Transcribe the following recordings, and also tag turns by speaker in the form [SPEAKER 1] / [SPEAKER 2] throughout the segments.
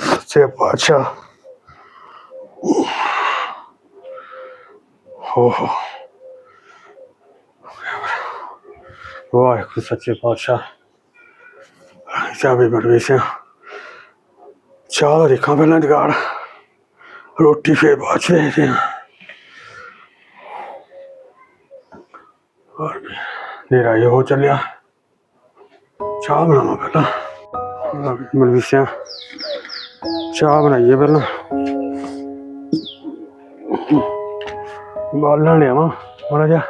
[SPEAKER 1] ਸੱਚੇ ਪਾਤਸ਼ਾਹ ਹੋ ਹੋ ਵਾਹਿਗੁਰੂ, ਸੱਚੇ ਪਾਤਸ਼ਾਹ। ਚਾਬੀ ਪਰਮੇਸ਼ਰ। ਚਾਹ ਦਾ ਦੇਖਾਂ ਪਹਿਲਾਂ ਜਗਾੜ ਰੋਟੀ ਫੇਰ ਬਾਅਦ ਚ ਦੇਖਦੇ ਹਾਂ। ਔਰ ਨੇਰਾ ਇਹ ਹੋ ਚੱਲਿਆ। ਚਾਹ ਬਣਾਵਾਂ ਪਹਿਲਾਂ। ਮਲਵੀਸਿਆ ਚਾਹ ਬਣਾਈਏ ਪਹਿਲਾਂ। ਬਾਲਣ ਲਿਆਵਾਂ ਮਾੜਾ ਜਿਹਾ।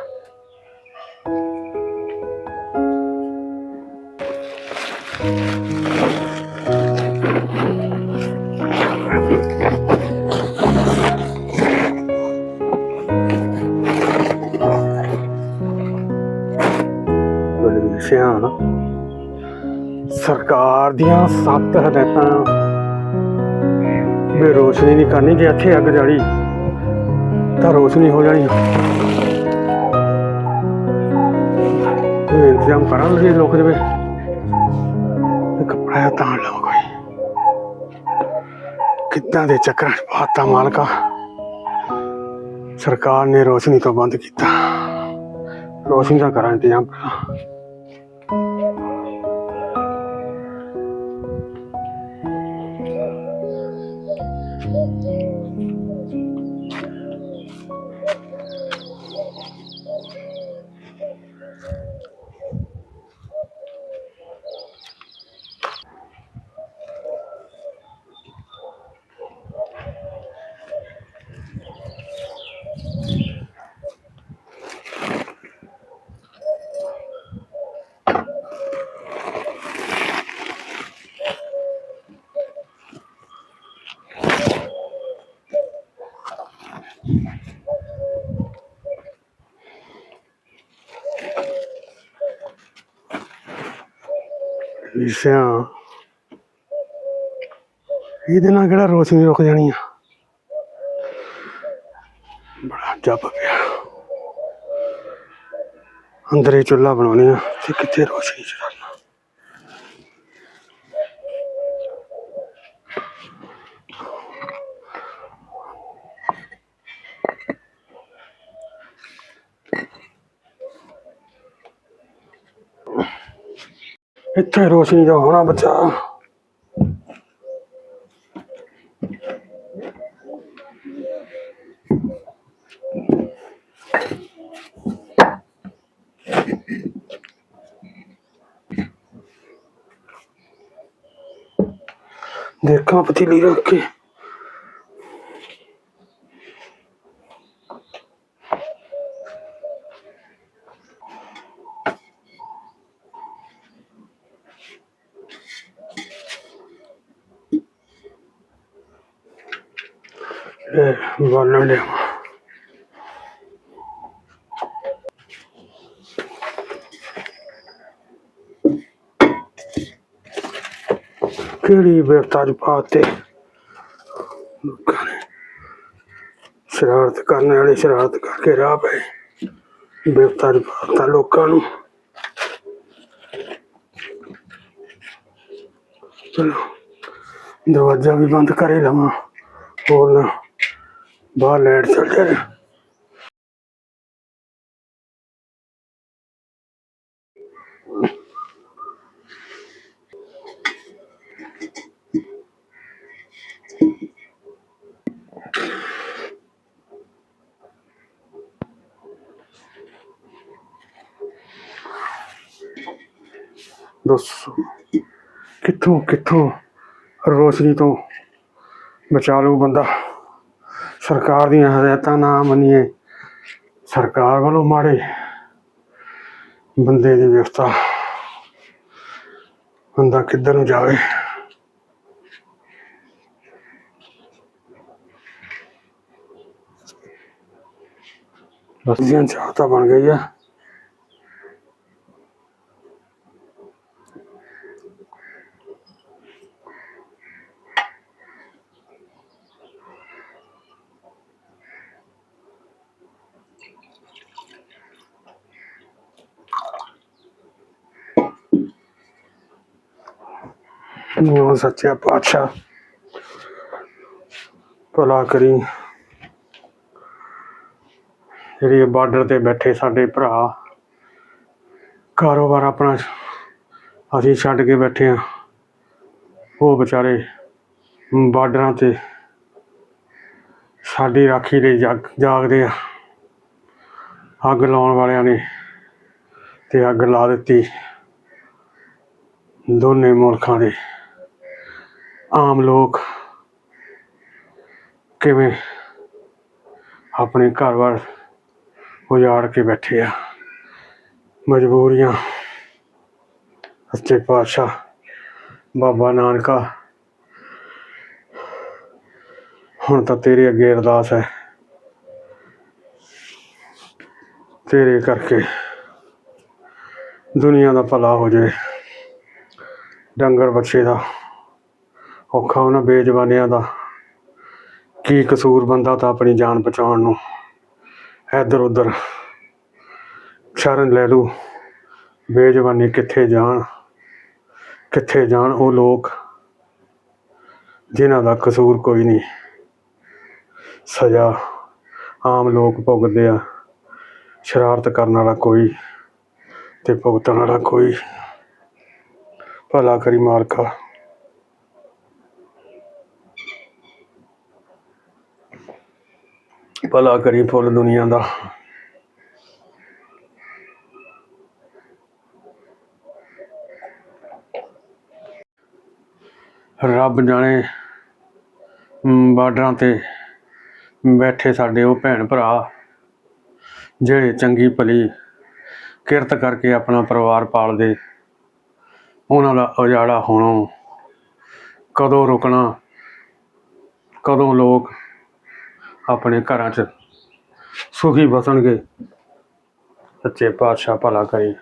[SPEAKER 1] ਮਲਵੀਸਿਆ ਸਰਕਾਰ ਦੀਆਂ ਸਖਤ ਹਦਾਇਤਾਂ। ਵੀ ਰੋਸ਼ਨੀ ਨਹੀਂ ਕਰਨੀ ਜੇ ਇੱਥੇ ਅੱਗ ਜਾਲੀ ਤਾਂ ਰੋਸ਼ਨੀ ਹੋ ਜਾਣੀ। ਇੰਤਜ਼ਾਮ ਕਰਾਂ ਜੀ ਲੋਕ ਜਵੇ? ਕੱਪੜਾ ਤਾਂ ਲਵਾਂ ਕੋਈ। ਕਿੱਦਾਂ ਦੇ ਚੱਕਰਾਂ 'ਚ ਪਾਤਾ ਮਾਲਕਾ? ਸਰਕਾਰ ਨੇ ਰੋਸ਼ਨੀ ਤੋਂ ਬੰਦ ਕੀਤਾ। ਰੋਸ਼ਨੀ ਦਾ ਕਰਾਂ ਇੰਤਜ਼ਾਮ ਕਰਾਂ। ਵਿਸ਼ਿਆ ਇਹਦੇ ਨਾਲ ਕਿਹੜਾ ਰੋਸ਼ਨੀ ਰੁਕ ਜਾਣੀ ਆ? ਬੜਾ ਜੱਬ ਪਿਆ। ਅੰਦਰ ਹੀ ਚੁੱਲ੍ਹਾ ਬਣਾਉਣੇ ਆ ਤੇ ਕਿੱਥੇ ਰੋਸ਼ਨੀ ਚੜਾਉਣਾ ਇੱਥੇ ਰੋਸ਼ਨੀ ਦਾ ਹੋਣਾ ਬੱਚਾ। ਦੇਖਾਂ ਪਤੀਲੀ ਰੱਖ ਕੇ। ਇਹ ਬਾਲਣ ਲਿਆਵਾਂ ਕਿਹੜੀ ਬੇਵਤਾ ਚ ਪਾਤੇ ਲੋਕਾਂ ਨੇ ਸ਼ਰਾਰਤ ਕਰਨ ਵਾਲੇ ਸ਼ਰਾਰਤ ਕਰਕੇ ਰਾਹ ਪਏ ਬੇਵਤਾ ਚ ਪਾਤਾ ਲੋਕਾਂ ਨੂੰ ਚਲੋ ਦਰਵਾਜ਼ਾ ਵੀ ਬੰਦ ਕਰੇ ਲਵਾਂ ਹੋਰ ਨਾ ਬਾਹਰ ਲਾਈਟ ਚੱਲ ਜਾਏ ਦੱਸੋ ਕਿੱਥੋਂ ਕਿੱਥੋਂ ਰੋਸ਼ਨੀ ਤੋਂ ਬਚਾ ਲਊ ਬੰਦਾ ਸਰਕਾਰ ਦੀਆਂ ਹਦਾਇਤਾਂ ਨਾ ਮੰਨੀਏ ਸਰਕਾਰ ਵੱਲੋਂ ਮਾੜੇ ਬੰਦੇ ਦੀ ਵਿਵਸਥਾ ਬੰਦਾ ਕਿੱਧਰ ਨੂੰ ਜਾਵੇ? ਬਸ। ਦੀਆਂ ਚਾਹ ਤਾਂ ਬਣ ਗਈ ਆ ਸੱਚਿਆ ਪਾਤਸ਼ਾਹ। ਭਲਾ ਕਰੀ। ਜਿਹੜੇ ਬਾਰਡਰ ਤੇ ਬੈਠੇ ਸਾਡੇ ਭਰਾ, ਕਾਰੋਬਾਰ ਆਪਣਾ ਅਸੀਂ ਛੱਡ ਕੇ ਬੈਠੇ ਆ ਉਹ ਵਿਚਾਰੇ ਬਾਰਡਰਾਂ ਤੇ ਸਾਡੀ ਰਾਖੀ ਲਈ ਜਾਗ, ਜਾਗਦੇ ਆ। ਅੱਗ ਲਾਉਣ ਵਾਲਿਆਂ ਨੇ ਤੇ ਅੱਗ ਲਾ ਦਿੱਤੀ ਦੋਨੇ ਮੁਲਕਾਂ ਦੇ। ਆਮ ਲੋਕ ਕਿਵੇਂ ਆਪਣੇ ਘਰ-ਬਾਰ ਉਜਾੜ ਕੇ ਬੈਠੇ ਆ। ਮਜਬੂਰੀਆਂ। ਸੱਚੇ ਪਾਤਸ਼ਾਹ ਬਾਬਾ ਨਾਨਕਾ। ਹੁਣ ਤਾਂ ਤੇਰੇ ਅੱਗੇ ਅਰਦਾਸ ਹੈ। ਤੇਰੇ ਕਰਕੇ ਦੁਨੀਆ ਦਾ ਭਲਾ ਹੋ ਜਾਏ ਡੰਗਰ ਬੱਚੇ ਦਾ ਔਖਾ ਉਹਨਾਂ ਬੇਜਵਾਨਿਆਂ ਦਾ। ਕੀ ਕਸੂਰ ਬੰਦਾ ਤਾਂ ਆਪਣੀ ਜਾਨ ਬਚਾਉਣ ਨੂੰ ਇੱਧਰ ਉੱਧਰ ਸ਼ਰਨ ਲੈ ਲੂ। ਬੇਜਵਾਨੀ ਕਿੱਥੇ ਜਾਣ ਕਿੱਥੇ ਜਾਣ ਉਹ ਲੋਕ ਜਿਨ੍ਹਾਂ ਦਾ ਕਸੂਰ ਕੋਈ ਨਹੀਂ। ਸਜ਼ਾ ਆਮ ਲੋਕ ਭੁਗਤਦੇ ਆ। ਸ਼ਰਾਰਤ ਕਰਨ ਵਾਲਾ ਕੋਈ ਤੇ ਭੁਗਤਣ ਵਾਲਾ ਕੋਈ। ਭਲਾ ਕਰੀ ਮਾਲਕਾ। ਭਲਾ ਕਰੀ ਫੁੱਲ ਦੁਨੀਆ ਦਾ? ਰੱਬ ਜਾਣੇ ਬਾਰਡਰਾਂ ਤੇ ਬੈਠੇ ਸਾਡੇ ਉਹ ਭੈਣ ਭਰਾ, ਜਿਹੜੇ ਚੰਗੀ ਭਲੀ ਕਿਰਤ ਕਰਕੇ ਆਪਣਾ ਪਰਿਵਾਰ ਪਾਲਦੇ, ਉਹਨਾਂ ਦਾ ਉਜਾੜਾ ਹੋਣਾ ਕਦੋਂ ਰੁਕਣਾ, ਕਦੋਂ ਲੋਕ ਆਪਣੇ ਘਰਾਂ 'ਚ ਸੁਖੀ ਬਸਣਗੇ। ਸੱਚੇ ਪਾਤਸ਼ਾਹ ਭਲਾ ਕਰੇ।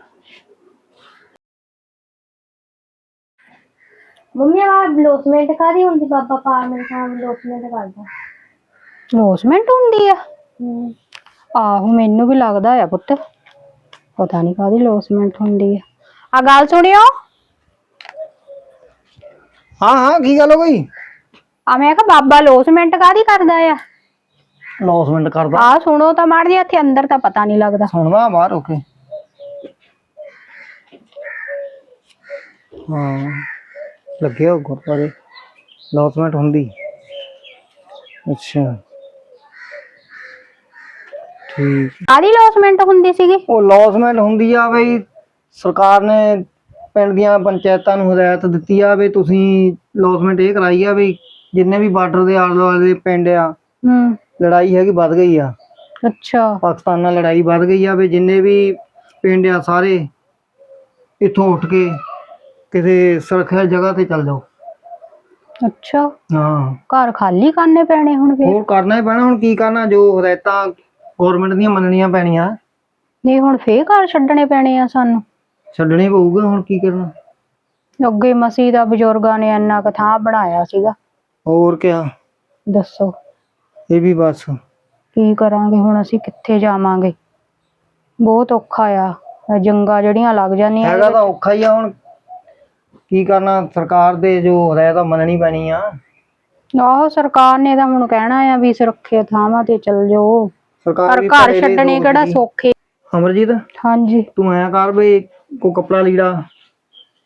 [SPEAKER 2] ਮੰਮੀ ਆ ਬਲੋਸਮੈਂਟ ਕਾਦੀ ਹੁੰਦੀ? ਬਾਬਾ ਪਾਰਮਨ ਖਾਨ ਬਲੋਸਮੈਂਟ ਕਰਦਾ।
[SPEAKER 3] ਲੋਸਮੈਂਟ ਹੁੰਦੀ ਆ?
[SPEAKER 2] ਹੂੰ।
[SPEAKER 3] ਆਹੋ ਮੈਨੂੰ ਵੀ ਲੱਗਦਾ ਆ ਪੁੱਤ। ਪਤਾ ਨਹੀਂ ਕਾਦੀ ਲੋਸਮੈਂਟ ਹੁੰਦੀ ਆ। ਆ ਗੱਲ ਸੁਣਿਓ।
[SPEAKER 4] ਹਾਂ ਹਾਂ ਕੀ ਗੱਲ ਹੋ ਗਈ?
[SPEAKER 3] ਆ ਮੈਂ ਕਿਹਾ ਬਾਬਾ ਲੋਸਮੈਂਟ ਕਾਦੀ ਕਰਦਾ ਆ?
[SPEAKER 4] ਲੌਸਮੈਂਟ ਕਰਦਾ।
[SPEAKER 3] ਆ ਸੁਣੋ ਤਾਂ ਮਾੜ ਜੀ ਇੱਥੇ ਅੰਦਰ ਤਾਂ ਪਤਾ ਨਹੀਂ ਲੱਗਦਾ।
[SPEAKER 4] ਸੁਣਵਾ ਬਾਹਰ ਹੋ ਕੇ। ਹਾਂ ਲੱਗੇ ਹੋ ਗੁਰਦੁਆਰੇ। ਲੌਸਮੈਂਟ ਹੁੰਦੀ। ਅੱਛਾ। ਠੀਕ।
[SPEAKER 3] ਕਾਦੀ ਲੋਸਮੈਂਟ ਹੁੰਦੀ ਸੀਗੀ?
[SPEAKER 4] ਉਹ ਲੌਸਮੈਂਟ ਹੁੰਦੀ ਆ ਬਈ ਸਰਕਾਰ ਨੇ ਪਿੰਡ ਦੀਆਂ ਪੰਚਾਇਤਾਂ ਨੂੰ ਹਦਾਇਤ ਦਿੱਤੀ ਆ ਵੀ ਤੁਸੀਂ ਲੌਸਮੈਂਟ ਇਹ ਕਰਾਈ ਆ ਵੀ ਜਿੰਨੇ ਵੀ ਬਾਰਡਰ ਦੇ ਆਲੇ ਦੁਆਲੇ ਦੇ ਪਿੰਡ ਆ
[SPEAKER 3] ਹੂੰ।
[SPEAKER 4] ਲੜਾਈ ਹੈਗੀ ਵੱਧ ਗਈ ਆ।
[SPEAKER 3] ਅੱਛਾ।
[SPEAKER 4] ਪਾਕਿਸਤਾਨ ਨਾਲ ਲੜਾਈ ਵੱਧ ਗਈ ਆ ਵੀ ਜਿੰਨੇ ਵੀ ਪਿੰਡ ਆ ਸਾਰੇ ਇੱਥੋਂ ਉੱਠ ਕੇ ਕਿਸੇ ਸੁਰੱਖਿਅਤ ਜਗ੍ਹਾ ਤੇ ਚੱਲ ਜਾਓ।
[SPEAKER 3] ਅੱਛਾ।
[SPEAKER 4] ਹਾਂ।
[SPEAKER 3] ਘਰ ਖਾਲੀ ਕਰਨੇ ਪੈਣੇ ਹੁਣ ਫੇਰ?
[SPEAKER 4] ਹੋਰ ਕਰਨਾ ਹੀ ਪੈਣਾ ਹੁਣ ਕੀ ਕਰਨਾ ਜੋ ਹਦਾਇਤਾਂ ਗਵਰਨਮੈਂਟ ਦੀਆਂ ਮੰਨਣੀਆਂ ਪੈਣੀਆਂ।
[SPEAKER 3] ਨਹੀਂ ਹੁਣ ਫੇਰ ਘਰ ਛੱਡਣੇ ਪੈਣੇ ਆ ਸਾਨੂੰ।
[SPEAKER 4] ਛੱਡਣੇ ਪਊਗਾ ਹੁਣ ਕੀ ਕਰਨਾ।
[SPEAKER 3] ਅੱਗੇ ਮਸੀਹ ਦਾ ਬਜ਼ੁਰਗਾਂ ਨੇ ਇੰਨਾ ਕੁ ਥਾਂ ਬਣਾਇਆ ਸੀਗਾ।
[SPEAKER 4] ਹੋਰ ਕਿਆ।
[SPEAKER 3] ਦੱਸੋ।
[SPEAKER 4] ਇਹ ਵੀ ਬਸ।
[SPEAKER 3] ਕੀ ਕਰਾਂਗੇ ਹੁਣ ਅਸੀਂ ਕਿੱਥੇ ਜਾਵਾਂਗੇ? ਬਹੁਤ ਔਖਾ ਆ। ਇਹ ਜੰਗਾਂ ਜਿਹੜੀਆਂ ਲੱਗ ਜਾਂਦੀਆਂ
[SPEAKER 4] ਹੈਗਾ ਤਾਂ ਔਖਾ ਹੀ ਆ ਹੁਣ। ਕੀ ਕਰਨਾ ਸਰਕਾਰ ਦੇ ਜੋ ਹਦਾਇਤਾਂ ਮੰਨਣੀ ਪੈਣੀ ਆ।
[SPEAKER 3] ਆਹੋ ਸਰਕਾਰ ਨੇ ਤਾਂ ਹੁਣ ਕਹਿਣਾ ਆ ਵੀ ਸੁਰੱਖਿਅਤ ਥਾਵਾਂ ਤੇ ਚੱਲ ਜਾਓ।
[SPEAKER 4] ਸਰਕਾਰ
[SPEAKER 3] ਪਰ
[SPEAKER 4] ਵੀ
[SPEAKER 3] ਘਰ ਛੱਡਣੇ ਕਿਹੜਾ। ਸੌਖੇ?
[SPEAKER 4] ਅਮਰਜੀਤ
[SPEAKER 3] ਹਾਂਜੀ।
[SPEAKER 4] ਤੂੰ ਐਂ ਕਰ ਬਈ ਕੋ ਕਪੜਾ ਲੀੜਾ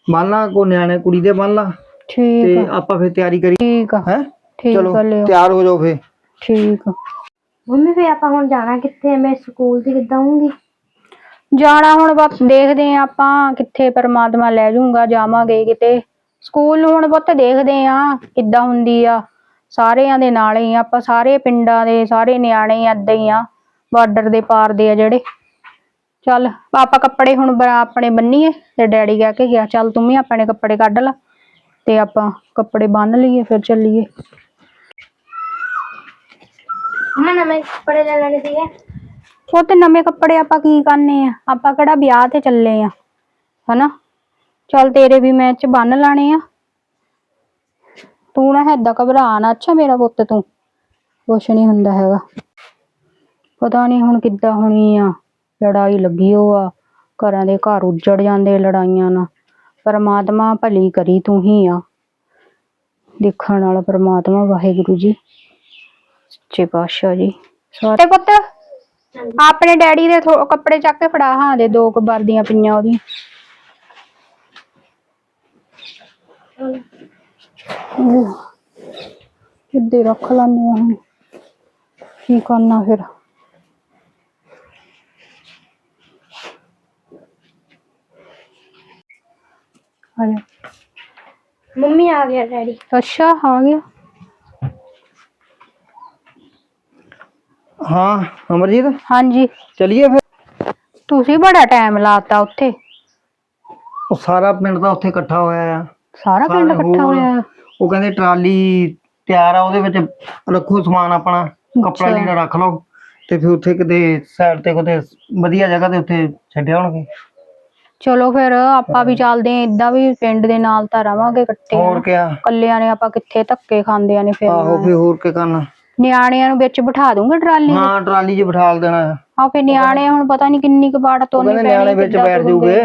[SPEAKER 4] ਬੰਨ ਲਾ ਕੋ ਨਿਆਣੇ ਕੁੜੀ ਦੇ ਬੰਨ ਲਾ।
[SPEAKER 3] ਠੀਕ
[SPEAKER 4] ਤੇ
[SPEAKER 3] ਆ।
[SPEAKER 4] ਆਪਾਂ ਫਿਰ ਤਿਆਰੀ ਕਰੀ
[SPEAKER 3] ਠੀਕ ਆ।
[SPEAKER 4] ਹੈ?
[SPEAKER 3] ਠੀਕ
[SPEAKER 4] ਚਲੋ
[SPEAKER 3] ਲਿਓ।
[SPEAKER 4] ਤਿਆਰ ਹੋ ਜਾਓ ਫੇ
[SPEAKER 3] ਠੀਕ ਆ।
[SPEAKER 2] ਮੰਮੀ ਫੇ ਆਪਾਂ ਹੁਣ ਜਾਣਾ ਕਿੱਥੇ ਮੈਂ ਸਕੂਲ ਤੇ ਕਿੱਦਾਂ ਆਉਂਗੀ
[SPEAKER 3] ਜਾਣਾ ਹੁਣ ਬਸ ਦੇਖਦੇ ਆ ਆਪਾਂ ਕਿੱਥੇ ਪਰਮਾਤਮਾ ਲੈ ਜਾਊਗਾ ਜਾਵਾਂਗੇ ਕਿਤੇ। ਸਕੂਲ ਨੂੰ ਹੁਣ ਪੁੱਤ ਦੇਖਦੇ ਆ ਕਿੱਦਾਂ ਹੁੰਦੀ ਆ। ਸਾਰਿਆਂ ਦੇ ਨਾਲ ਹੀ ਆ, ਆਪਾਂ ਸਾਰੇ ਪਿੰਡਾਂ ਦੇ ਸਾਰੇ ਨਿਆਣੇ ਏਦਾਂ ਹੀ ਆ ਬਾਰਡਰ ਦੇ ਪਾਰ ਦੇ ਆ ਜਿਹੜੇ। ਚੱਲ ਆਪਾਂ ਕੱਪੜੇ ਹੁਣ ਬ- ਆਪਣੇ ਬੰਨੀਏ ਤੇ ਡੈਡੀ ਕਹਿ ਕੇ ਗਿਆ ਚੱਲ ਤੂੰ ਵੀ ਆਪਣੇ ਕੱਪੜੇ ਕੱਢ ਲਾ ਤੇ ਆਪਾਂ ਕੱਪੜੇ ਬੰਨ ਲਈਏ ਫਿਰ ਚੱਲੀਏ।
[SPEAKER 2] ਮੰਮਾ ਨਵੇਂ ਕੱਪੜੇ ਲੈ ਲੈਣੇ ਸੀਗੇ।
[SPEAKER 3] ਉਹ ਤੇ ਨਵੇਂ ਕੱਪੜੇ ਆਪਾਂ ਕੀ ਕਰਨੇ ਆ? ਆਪਾਂ ਕਿਹੜਾ ਵਿਆਹ ਤੇ ਚੱਲੇ ਆ, ਹਨਾ? ਚੱਲ ਤੇਰੇ ਵੀ ਮੈਂ ਚ ਬੰਨ ਲਾਣੇ ਆ। ਤੂੰ ਨਾ ਏਦਾਂ ਘਬਰਾ ਨਾ। ਅੱਛਾ ਮੇਰਾ ਪੁੱਤ ਤੂੰ, ਕੁਛ ਨਹੀਂ ਹੁੰਦਾ ਹੈਗਾ। ਪਤਾ ਨਹੀਂ ਹੁਣ ਕਿੱਦਾਂ ਹੋਣੀ ਆ। ਲੜਾਈ ਲੱਗੀ ਹੋ ਆ, ਘਰਾਂ ਦੇ ਘਰ ਉੱਜੜ ਜਾਂਦੇ ਲੜਾਈਆਂ ਨਾਲ। ਪਰਮਾਤਮਾ ਭਲੀ ਕਰੀ ਤੂੰ ਹੀ ਆ। ਦੇਖਣ ਵਾਲਾ ਪ੍ਰਮਾਤਮਾ, ਵਾਹਿਗੁਰੂ ਜੀ। ਸੱਚੇ ਪਾਤਸ਼ਾਹ ਜੀ ਸਾਰੇ ਪੁੱਤ ਆਪਣੇ ਡੈਡੀ ਦੇ ਥੋ- ਕੱਪੜੇ ਚੱਕ ਕੇ ਫੜਾ ਹਾਂ ਦੇ ਦੋ ਕੁ ਵਰਦੀਆਂ ਪਈਆਂ ਉਹਦੀਆਂ ਉਹ ਕਿੱਦੇ ਰੱਖ ਲਾਂਦੇ ਆ ਹੁਣ ਕੀ ਕਰਨਾ ਫਿਰ ਆ ਜਾ
[SPEAKER 2] ਮੰਮੀ ਆ ਗਿਆ ਡੈਡੀ
[SPEAKER 3] ਅੱਛਾ ਆ ਗਿਆ
[SPEAKER 4] ਹਾਂ ਅਮਰਜੀਤ?
[SPEAKER 3] ਹਾਂਜੀ।
[SPEAKER 4] ਚਲਿਏ ਫਿਰ?
[SPEAKER 3] ਤੁਸੀਂ ਬੜਾ ਟਾਈਮ ਲਾਤਾ ਉੱਥੇ।
[SPEAKER 4] ਉਹ ਸਾਰਾ ਪਿੰਡ ਦਾ ਉੱਥੇ ਇਕੱਠਾ ਹੋਇਆ ਆ।
[SPEAKER 3] ਸਾਰਾ ਪਿੰਡ
[SPEAKER 4] ਸਾਰੇ
[SPEAKER 3] ਇਕੱਠਾ
[SPEAKER 4] ਹੋਰ।
[SPEAKER 3] ਹੋਇਆ
[SPEAKER 4] ਉਹ ਕਹਿੰਦੇ ਟਰਾਲੀ ਤਿਆਰ ਆ ਉਹਦੇ ਵਿੱਚ ਰੱਖੋ ਸਮਾਨ ਆਪਣਾ ਕੱਪੜਾ ਲੀੜਾ ਰੱਖ ਲਓ ਤੇ ਫਿਰ ਉੱਥੇ ਕਿਤੇ ਸਾਈਡ ਤੇ ਕਿਤੇ ਵਧੀਆ ਜਗ੍ਹਾ ਤੇ ਉੱਥੇ ਛੱਡਿਆ ਹੋਣਗੇ।
[SPEAKER 3] ਚਲੋ ਫਿਰ ਆਪਾਂ ਵੀ ਚੱਲਦੇ ਆਂ ਇਦਾਂ ਵੀ ਪਿੰਡ ਦੇ ਨਾਲ ਤਾਂ ਰਵਾਂਗੇ ਇਕੱਠੇ।
[SPEAKER 4] ਹੋਰ ਕਿਆ।
[SPEAKER 3] ਕੱਲਿਆਂ ਨੇ ਆਪਾਂ ਕਿੱਥੇ ਧੱਕੇ ਖਾਂਦੇ ਨੇ ਫਿਰ।
[SPEAKER 4] ਆਹੋ ਫਿਰ ਹੋਰ ਕੀ ਕਰਨਾ।
[SPEAKER 3] ਨਿਆਣਿਆਂ ਨੂੰ ਵਿੱਚ ਬਿਠਾ ਦੂੰਗੇ ਟਰਾਲੀ
[SPEAKER 4] ਹਾਂ ਟਰਾਲੀ 'ਚ ਬਿਠਾ ਦੇਣਾ। ਆ
[SPEAKER 3] ਫਿਰ ਨਿਆਣੇ ਹੁਣ ਪਤਾ ਨਹੀਂ ਕਿੰਨੀ ਕੁ ਬਾੜ
[SPEAKER 4] ਉਹ
[SPEAKER 3] ਤੋਨੀ
[SPEAKER 4] ਕਹਿੰਦੇ ਨਿਆਣੇ ਵਿੱਚ ਬੈਠ ਜੂਗੇ।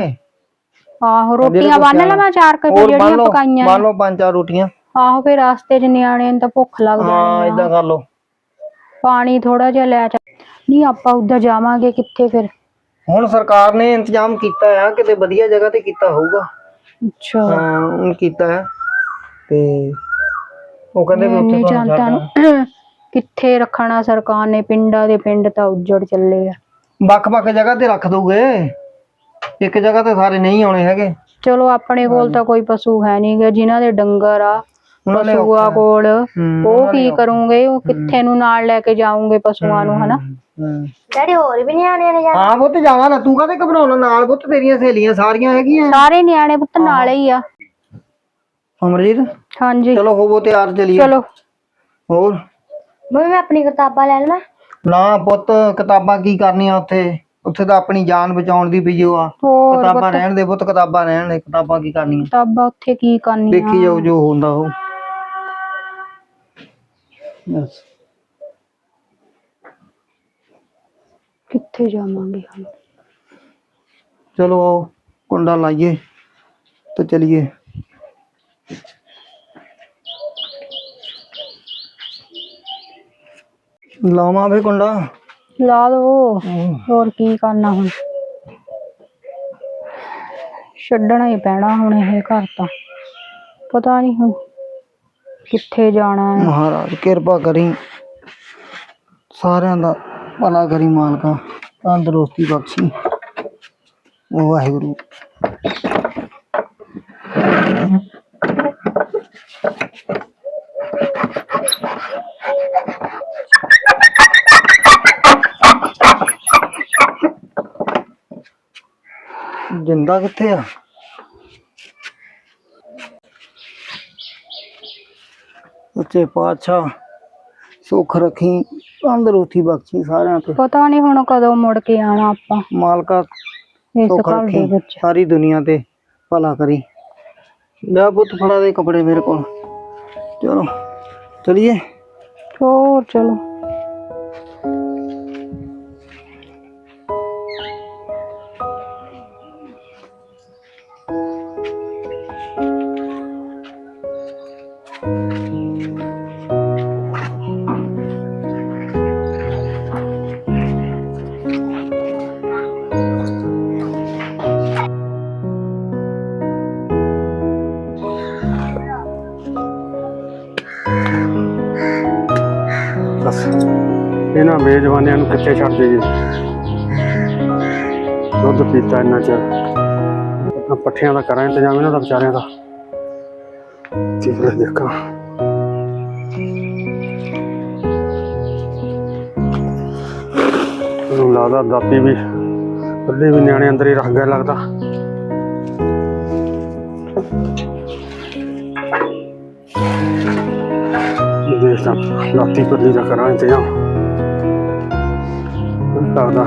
[SPEAKER 3] ਆਹੋ ਰੋਟੀਆਂ ਬੰਨ ਲਵਾਂ ਚਾਰ ਕੁ
[SPEAKER 4] ਹੋਰ
[SPEAKER 3] ਜਿਹੜੀਆਂ
[SPEAKER 4] ਲਓ
[SPEAKER 3] ਪਕਾਈਆਂ।
[SPEAKER 4] ਬੰਨ ਲਓ ਪੰਜ ਚਾਰ ਰੋਟੀਆਂ।
[SPEAKER 3] ਆਹੋ ਫਿਰ ਰਸਤੇ 'ਚ ਨਿਆਣਿਆਂ ਨੂੰ ਤਾਂ ਭੁੱਖ ਲੱਗ
[SPEAKER 4] ਹਾਂ
[SPEAKER 3] ਜਾਣੀ ਆ।
[SPEAKER 4] ਇਦਾਂ ਕਰ ਲਓ।
[SPEAKER 3] ਪਾਣੀ ਥੋੜਾ ਜਿਹਾ ਲੈ ਚਾ ਨਹੀਂ ਆਪਾਂ ਉੱਧਰ ਜਾਵਾਂਗੇ ਕਿੱਥੇ ਫਿਰ?
[SPEAKER 4] ਹੁਣ ਸਰਕਾਰ ਨੇ ਇੰਤਜ਼ਾਮ ਕੀਤਾ ਆ ਕਿਤੇ ਵਧੀਆ ਜਗ੍ਹਾ ਤੇ ਕੀਤਾ ਹੋਊਗਾ।
[SPEAKER 3] ਅੱਛਾ।
[SPEAKER 4] ਹਾਂ ਉਹ ਕੀਤਾ ਹੈ ਤੇ ਉਹ ਕਹਿੰਦੇ ਵੀ ਉੱਥੇ ਤੁਹਾਨੂੰ
[SPEAKER 3] ਨੂੰ ਕਿੱਥੇ ਰੱਖਣਾ ਸਰਕਾਰ ਨੇ? ਪਿੰਡਾਂ ਦੇ ਪਿੰਡ ਤਾਂ ਉੱਜੜ ਚੱਲੇ ਆ।
[SPEAKER 4] ਵੱਖ-ਵੱਖ ਜਗ੍ਹਾ ਤੇ ਰੱਖ ਦੋਗੇ ਇੱਕ ਜਗ੍ਹਾ ਤੇ ਸਾਰੇ ਨਹੀਂ ਆਉਣੇ ਹੈਗੇ।
[SPEAKER 3] ਚਲੋ ਆਪਣੇ ਕੋਲ ਤਾਂ ਕੋਈ ਪਸ਼ੂ ਹੈ ਨਹੀਂਗਾ ਜਿਨ੍ਹਾਂ ਦੇ ਡੰਗਰ ਆ
[SPEAKER 4] ਉਹਨਾਂ
[SPEAKER 3] ਪਸ਼ੂਆ ਕੋਲ। ਉਹ ਕੀ ਕਰੂੰਗੇ? ਉਹ ਕਿੱਥੇ ਨੂੰ ਨਾਲ ਲੈ ਕੇ ਜਾਉਂਗੇ ਪਸ਼ੂਆਂ ਨੂੰ ਹਨਾ?
[SPEAKER 4] ਹੂੰ।
[SPEAKER 2] ਡੈਡੀ ਹੋਰ ਵੀ ਨਿਆਣੇ ਨੇ ਜਾਣਾ?
[SPEAKER 4] ਹਾਂ ਪੁੱਤ ਜਾਣਾ ਨਾ। ਤੂੰ ਕਾਹਦੇ ਘਬਰਾਉਣਾ ਨਾਲ ਪੁੱਤ ਤੇਰੀਆਂ ਸਹੇਲੀਆਂ ਸਾਰੀਆਂ ਹੈਗੀਆਂ।
[SPEAKER 3] ਸਾਰੇ ਨਿਆਣੇ ਪੁੱਤ ਨਾਲ ਹੀ ਆ।
[SPEAKER 4] ਅਮਰਜੀਤ?
[SPEAKER 3] ਹਾਂਜੀ।
[SPEAKER 4] ਚਲੋ ਹੋਵੋ ਤਿਆਰ ਚਲੀਏ।
[SPEAKER 3] ਚਲੋ।
[SPEAKER 4] ਹੋਰ?
[SPEAKER 2] ਮੰਮੀ ਮੈਂ ਆਪਣੀ ਕਿਤਾਬਾਂ ਲੈ ਲਵਾਂ
[SPEAKER 4] ਨਾ ਪੁੱਤ ਕਿਤਾਬਾਂ ਕੀ ਕਰਨੀਆਂ ਉੱਥੇ? ਉੱਥੇ ਤਾਂ ਆਪਣੀ ਜਾਨ ਬਚਾਉਣ ਦੀ ਵੀ ਜੋ ਆ।
[SPEAKER 3] ਹੋਰ
[SPEAKER 4] ਕਿਤਾਬਾਂ ਰਹਿਣ ਦੇ ਪੁੱਤ ਕਿਤਾਬਾਂ ਰਹਿਣ ਦੇ ਕਿਤਾਬਾਂ ਕੀ ਕਰਨੀਆਂ?
[SPEAKER 3] ਕਿਤਾਬਾਂ ਉੱਥੇ ਕੀ ਕਰਨੀਆਂ?
[SPEAKER 4] ਦੇਖੀ ਜਾਓ ਜੋ ਹੁੰਦਾ ਉਹ। ਬਸ।
[SPEAKER 3] ਕਿੱਥੇ ਜਾਵਾਂਗੇ ਹੁਣ?
[SPEAKER 4] ਚਲੋ ਆਓ ਕੁੰਡਾ ਲਾਈਏ ਤੇ ਚਲੀਏ। ਲਾਵਾਂ ਵੇ ਕੁੰਡਾ।
[SPEAKER 3] ਲਾ ਦੋ ਹੋਰ ਕੀ ਕਰਨਾ ਹੁਣ? ਛੱਡਣਾ ਹੀ ਪੈਣਾ ਹੁਣ ਇਹ ਘਰ ਤਾਂ। ਪਤਾ ਨਹੀਂ ਹੁਣ ਕਿੱਥੇ ਜਾਣਾ ਹੈ।
[SPEAKER 4] ਮਹਾਰਾਜ ਕਿਰਪਾ ਕਰੀ। ਸਾਰਿਆਂ ਦਾ ਭਲਾ ਕਰੀ ਮਾਲਕਾ। ਤੰਦਰੁਸਤੀ ਬਖਸ਼ੀ। ਵਾਹਿਗੁਰੂ। ਜਿੰਦਾ ਕਿੱਥੇ ਆ? ਉੱਚੇ ਪਾਤਸ਼ਾਹ ਸੁੱਖ ਰੱਖੀ ਤੰਦਰੁਸਤੀ ਬਖਸ਼ੀ ਸਾਰਿਆਂ ਤੇ।
[SPEAKER 3] ਪਤਾ ਨਹੀਂ ਹੁਣ ਕਦੋਂ ਮੁੜ ਕੇ ਆਣਾ ਆਪਾਂ।
[SPEAKER 4] ਮਾਲਕਾ
[SPEAKER 3] ਇਸ
[SPEAKER 4] ਸੁੱਖ
[SPEAKER 3] ਘਰ ਦੇ
[SPEAKER 4] ਰੱਖੀ
[SPEAKER 3] ਵਿੱਚ।
[SPEAKER 4] ਸਾਰੀ ਦੁਨੀਆ ਤੇ ਭਲਾ ਕਰੀ। ਲੈ ਪੁੱਤ ਫੜਾ ਦੇ ਕੱਪੜੇ ਮੇਰੇ ਕੋਲ। ਚਲੋ ਚਲਿਏ।
[SPEAKER 3] ਹੋਰ ਚਲੋ।
[SPEAKER 1] ਇਹਨਾਂ ਬੇਜਵਾਨਿਆਂ ਨੂੰ ਕਿੱਥੇ ਛੱਡ ਦੇਈਏ ਦੁੱਧ ਪੀਤਾ ਇੰਨਾ ਚਿਰ ਆਪਣਾ ਪੱਠਿਆਂ ਦਾ ਕਰਾਂ ਇੰਤਜ਼ਾਮ ਇਹਨਾਂ ਦਾ ਵਿਚਾਰਿਆਂ ਦਾ ਚੀਜ਼ ਦੇਖਾਂ ਮੈਨੂੰ ਲੱਗਦਾ ਦਾਤੀ ਵੀ ਕੱਲੇ ਵੀ ਨਿਆਣੇ ਅੰਦਰ ਹੀ ਰੱਖ ਗਏ ਲੱਗਦਾ ਦੇਖ ਤਾਂ ਦਾਤੀ ਪਰਲੀ ਦਾ ਕਰਾਂ ਇੰਤਜ਼ਾਮ ਮੈਨੂੰ ਲੱਗਦਾ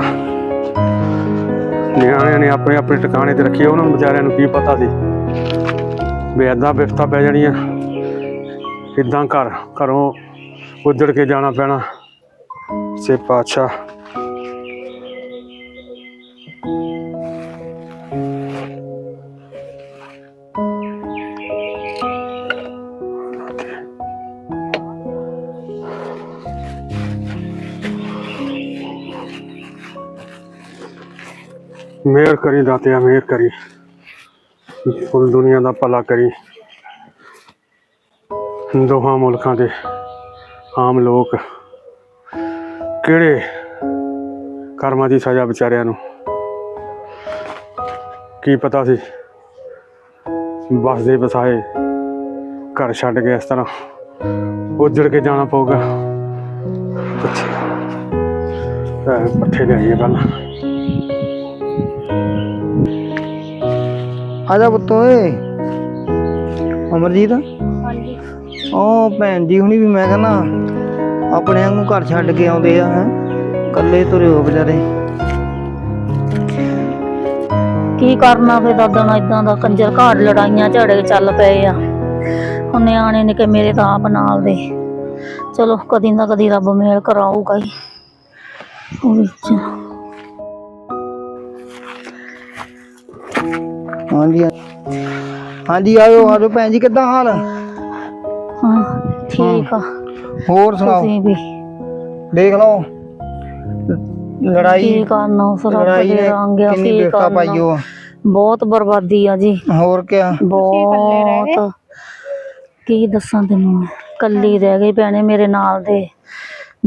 [SPEAKER 1] ਨਿਆਣਿਆਂ ਨੇ ਆਪਣੇ ਆਪਣੇ ਟਿਕਾਣੇ ਤੇ ਰੱਖੇ, ਉਹਨਾਂ ਨੂੰ ਵਿਚਾਰਿਆਂ ਨੂੰ ਕੀ ਪਤਾ ਸੀ? ਵੀ ਏਦਾਂ ਬਿਫਤਾ ਪੈ ਜਾਣੀ ਆ। ਇਦਾਂ ਘਰ, ਘਰੋਂ ਉੱਜੜ ਕੇ ਜਾਣਾ ਪੈਣਾ। ਸੇ ਪਾਤਸ਼ਾਹ। ਮਿਹਰ ਕਰੀ, ਦਾਤਿਆ ਮਿਹਰ ਕਰੀ। ਕੁੱਲ ਦੁਨੀਆ ਦਾ ਭਲਾ ਕਰੀ। ਦੋਹਾਂ ਮੁਲਕਾਂ ਦੇ ਆਮ ਲੋਕ ਕਿਹੜੇ ਕਰਮਾਂ ਦੀ ਸਜ਼ਾ ਵਿਚਾਰਿਆਂ ਨੂੰ? ਕੀ ਪਤਾ ਸੀ? ਵਸਦੇ ਵਸਾਏ ਘਰ ਛੱਡ ਕੇ ਇਸ ਤਰ੍ਹਾਂ ਉਜੜ ਕੇ ਜਾਣਾ ਪਊਗਾ। ਪੱਠੇ ਅਹ ਪੱਠੇ ਪਹਿਲਾਂ।
[SPEAKER 4] ਆ ਜਾ ਪੁੱਤ ਓਏ। ਅਮਰਜੀਤ?
[SPEAKER 2] ਹਾਂਜੀ।
[SPEAKER 4] ਉਹ ਭੈਣ ਜੀ ਹੁਣੀ ਵੀ ਮੈਂ ਕਹਿੰਦਾ ਆਪਣੇ ਵਾਂਗੂ ਘਰ ਛੱਡ ਕੇ ਆਉਂਦੇ ਆ ਹੈ। ਇਕੱਲੇ ਤੁਰੇ ਹੋ ਵਿਚਾਰੇ।
[SPEAKER 5] ਕੀ ਕਰਨਾ ਫੇ ਦਾਦਾ ਨਾਲ ਇਦਾਂ ਦਾ ਕੰਜਰ ਘਾੜ ਲੜਾਈਆਂ ਝੜੇ ਚੱਲ ਪਏ ਆ। ਹੁਣ ਨਿਆਣੇ ਨੇ ਕਿ ਮੇਰੇ ਤਾਂ ਆਪ ਨਾਲ ਦੇ। ਚਲੋ ਕਦੀ ਨਾ ਕਦੀ ਰੱਬ ਮੇਲ ਕਰਾਊਗਾ ਹੀ। ਉਹ ਵਿੱਚ
[SPEAKER 4] ਹਾਂਜੀ ਹਾਂਜੀ। ਆਇਓ ਆਜੋ ਭੈਣ ਜੀ ਕਿੱਦਾਂ ਹਾਲ?
[SPEAKER 5] ਹਾਂ ਠੀਕ ਆ।
[SPEAKER 4] ਹੋਰ ਸੁਣਾਓ?
[SPEAKER 5] ਤੁਸੀਂ ਵੀ।
[SPEAKER 4] ਦੇਖ ਲਓ ਲੜਾਈ
[SPEAKER 5] ਕੀ ਕਰਨਾ ਉਸ ਰੱਬ
[SPEAKER 4] ਲੜਾਈ
[SPEAKER 5] ਦੇ
[SPEAKER 4] ਨੇ
[SPEAKER 5] ਰੰਗ ਆ
[SPEAKER 4] ਕਿੰਨੀ
[SPEAKER 5] ਕੀ
[SPEAKER 4] ਬਿਰਤਾ ਪਾਈ
[SPEAKER 5] ਕਰਨਾ।
[SPEAKER 4] ਉਹ
[SPEAKER 5] ਬਹੁਤ ਬਰਬਾਦੀ ਆ ਜੀ।
[SPEAKER 4] ਹੋਰ ਕਿਆ?
[SPEAKER 5] ਬਹੁਤ। ਕੀ ਦੱਸਾਂ ਤੈਨੂੰ ਮੈਂ? ਕੱਲੀ ਰਹਿ ਗਈ ਭੈਣੇ ਮੇਰੇ ਨਾਲ ਦੇ।